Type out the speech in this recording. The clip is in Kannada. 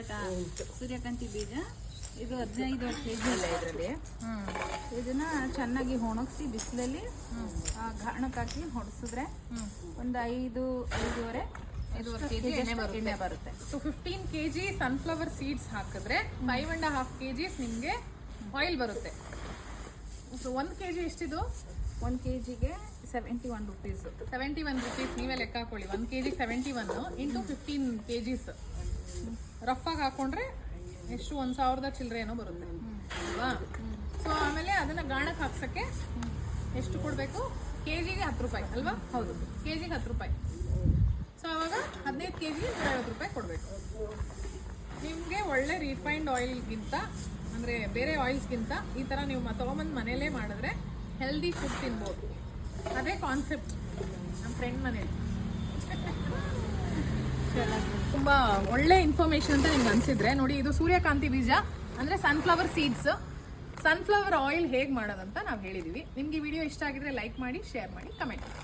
ಆಯ್ತಾ ಸೂರ್ಯಕಾಂತಿ ಬೀಜ. ಇದು ಹದಿನೈದು ಕೆ ಜಿ ಇಲ್ಲ ಇದರಲ್ಲಿ? ಹ್ಮ್. ಇದನ್ನ ಚೆನ್ನಾಗಿ ಒಣಗಿಸಿ ಬಿಸಿಲಲ್ಲಿ ಗಾಣಕ್ಕೆ ಹಾಕಿ ಹೊಡೆಸಿದ್ರೆ ಒಂದು ಐದು ಐದೂವರೆ ಎಣ್ಣೆ ಬರುತ್ತೆ. So fifteen K G sunflower seeds ಹಾಕಿದ್ರೆ five and half K Gs ನಿಮಗೆ ಆಯಿಲ್ ಬರುತ್ತೆ. ಸೊ ಒಂದು ಕೆ ಜಿ ಎಷ್ಟಿದು? ಒಂದು ಕೆ ಜಿಗೆ seventy one rupees seventy one rupees ನೀವೇ ಲೆಕ್ಕ ಹಾಕೊಳ್ಳಿ. ಒಂದು K G seventy one into fifteen K Gs ರಫಾಗಿ ಹಾಕೊಂಡ್ರೆ ಎಷ್ಟು ಒಂದು ಸಾವಿರದ ಚಿಲ್ಲರೆ ಏನೋ ಬರುತ್ತೆ. ಅಲ್ವಾ? ಸೊ ಆಮೇಲೆ ಅದನ್ನ ಗಾಣಕ್ಕೆ ಹಾಕ್ಸಕ್ಕೆ ಎಷ್ಟು ಕೊಡಬೇಕು? ಕೆ ಜಿಗೆ ಹತ್ತು ರೂಪಾಯಿ, ಅಲ್ವಾ? ಹೌದು. ಕೆ ಜಿಗೆ ಹತ್ತು ರೂಪಾಯಿ. ಸೊ ಅವಾಗ ಹದಿನೈದು ಕೆ ಜಿಗೆ ನೂರೈವತ್ತು ರೂಪಾಯಿ ಕೊಡಬೇಕು. ನಿಮಗೆ ಒಳ್ಳೆ ರಿಫೈನ್ಡ್ ಆಯಿಲ್ಗಿಂತ ಅಂದರೆ ಬೇರೆ ಆಯಿಲ್ಸ್ಗಿಂತ ಈ ಥರ ನೀವು ತೊಗೊಂಬಂದು ಮನೇಲೇ ಮಾಡಿದ್ರೆ ಹೆಲ್ದಿ ಫುಡ್ ತಿನ್ಬೋದು. ಅದೇ ಕಾನ್ಸೆಪ್ಟ್ ನಮ್ಮ ಫ್ರೆಂಡ್ ಮನೇಲಿ. ತುಂಬ ಒಳ್ಳೆ ಇನ್ಫಾರ್ಮೇಶನ್ ಅಂತ ನಿಮ್ಗೆ ಅನಿಸಿದ್ರೆ ನೋಡಿ, ಇದು ಸೂರ್ಯಕಾಂತಿ ಬೀಜ, ಅಂದರೆ ಸನ್ಫ್ಲವರ್ ಸೀಡ್ಸ್ ಸನ್ಫ್ಲವರ್ ಆಯಿಲ್ ಹೇಗೆ ಮಾಡೋದಂತ ನಾವು ಹೇಳಿದ್ದೀವಿ ನಿಮ್ಗೆ ವಿಡಿಯೋ ಇಷ್ಟ ಆಗಿದ್ರೆ ಲೈಕ್ ಮಾಡಿ ಶೇರ್ ಮಾಡಿ ಕಮೆಂಟ್ ಯು